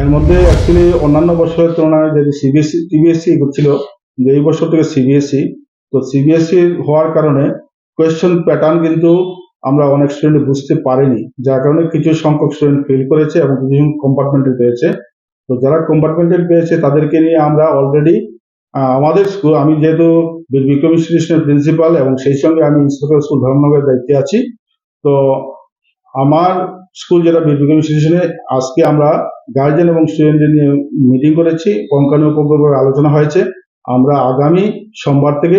এর মধ্যে অ্যাকচুয়ালি অন্যান্য বছরের তুলনায় যদি সিবিএসসি সিবিএসসি ছিল যে এই বছর থেকে সিবিএসসি তো সিবিএসসি হওয়ার কারণে কোয়েশ্চেন প্যাটার্ন কিন্তু আমরা অনেক স্টুডেন্ট বুঝতে পারিনি। যার কারণে কিছু সংখ্যক স্টুডেন্ট ফেল করেছে এবং কিছু কম্পার্টমেন্টে পেয়েছে। তো যারা কম্পার্টমেন্টে পেয়েছে, তাদেরকে নিয়ে আমরা অলরেডি আমাদের স্কুল আমি যেহেতু বিক্রম ইনস্টিটিউশনের প্রিন্সিপাল এবং সেই সঙ্গে আমি ইন্সপেক্টর স্কুল ধর্মনগরের দায়িত্বে আছি, তো আমার স্কুল যেটা বিক্রম ইনস্টিটিউশনে আজকে আমরা গার্জেন এবং স্টুডেন্টদের নিয়ে মিটিং করেছি উপর আলোচনা হয়েছে। আমরা আগামী সোমবার থেকে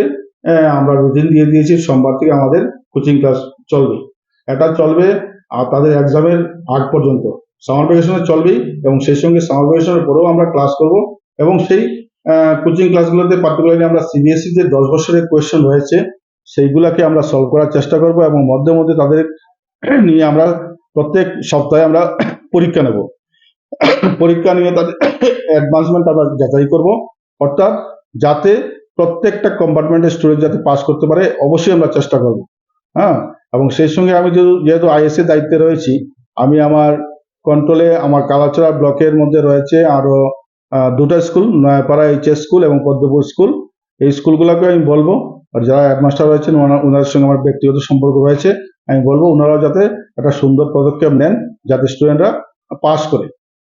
আমরা রুটিন দিয়ে দিয়েছি, সোমবার থেকে আমাদের কোচিং ক্লাস চলবে। এটা চলবে আর তাদের এক্সামের আগ পর্যন্ত। সামার ভ্যাকেশনে চলবেই, এবং সেই সঙ্গে সামার ভ্যাকেশনের পরেও আমরা ক্লাস করব। এবং সেই কোচিং ক্লাসগুলোতে পার্টিকুলারলি আমরা সিবিএসসি যে দশ বছরের কোয়েশ্চেন রয়েছে, সেইগুলাকে আমরা সলভ করার চেষ্টা করব এবং মধ্যে মধ্যে তাদের নিয়ে আমরা প্রত্যেক সপ্তাহে আমরা পরীক্ষা নেব। পরীক্ষা নিয়ে তাদের অ্যাডভান্সমেন্ট আমরা যাচাই করব। অর্থাৎ যাতে প্রত্যেকটা কম্পার্টমেন্টের স্টুডেন্ট যাতে পাস করতে পারে, অবশ্যই আমরা চেষ্টা করব। হ্যাঁ? এবং সেই সঙ্গে আমি যেহেতু আইএস এর দায়িত্বে রয়েছি, আমি আমার কন্ট্রোলে আমার কালাচড়া ব্লকের মধ্যে রয়েছে আরও দুটো স্কুল নয়াপাড়া এইচএস স্কুল এবং পদ্মপুর স্কুল এই স্কুলগুলোকে আমি বলব। আর যারা হেডমাস্টার রয়েছেন ওনার সঙ্গে আমার ব্যক্তিগত সম্পর্ক রয়েছে। আমি বলব ওনারাও যাতে একটা সুন্দর পদক্ষেপ নেন যাতে স্টুডেন্টরা পাস করে।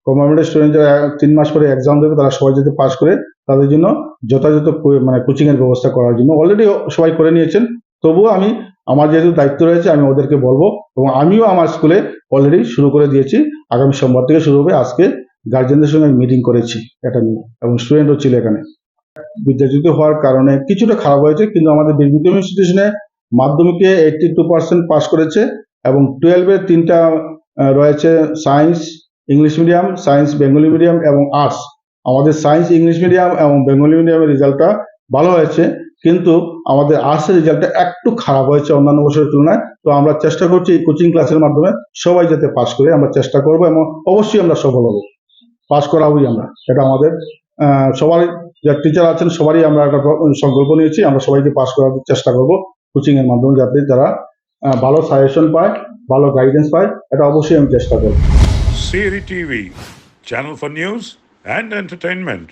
কমার্মেন্টের স্টুডেন্ট যারা তিন মাস পরে এক্সাম দেবে, তারা সবাই যাতে পাস করে, তাদের জন্য যথাযথ মানে কোচিংয়ের ব্যবস্থা করার জন্য। অলরেডি সবাই করে নিয়েছেন। তবুও আমি, আমার যেহেতু দায়িত্ব রয়েছে, আমি ওদেরকে বলব এবং আমিও আমার স্কুলে অলরেডি শুরু করে দিয়েছি। আগামী সোমবার থেকে শুরু হবে। আজকে গার্জেনদের সঙ্গে মিটিং করেছি এটা নিয়ে এবং স্টুডেন্টও ছিল এখানে। বিদ্যাচ্যুত হওয়ার কারণে কিছুটা খারাপ হয়েছে, কিন্তু আমাদের বিদ্যুৎ ইনস্টিটিউশনে মাধ্যমিকে এইটটি টু পার্সেন্ট পাস করেছে এবং টুয়েলভে তিনটা রয়েছে science English medium science Bengali medium এবং আর্টস আমাদের সায়েন্স ইংলিশ মিডিয়াম এবং বেঙ্গলি মিডিয়ামের রেজাল্টটা ভালো হয়েছে কিন্তু আমাদের আর্টসের রেজাল্টটা একটু খারাপ হয়েছে অন্যান্য বছরের তুলনায়। তো আমরা চেষ্টা করছি কোচিং ক্লাসের মাধ্যমে সবাই যাতে পাস করে আমরা চেষ্টা করব এবং অবশ্যই আমরা সফল হব। পাস করাবই আমরা। এটা আমাদের আহ, সবার যারা টিচার আছেন সবারই আমরা একটা সংকল্প নিয়েছি আমরা সবাইকে পাস করার চেষ্টা করব। কোচিং এর মাধ্যমে যাতে তারা ভালো সাজেশন পায়, ভালো গাইডেন্স পায়, এটা অবশ্যই আমি চেষ্টা করব Siri TV channel for news and entertainment.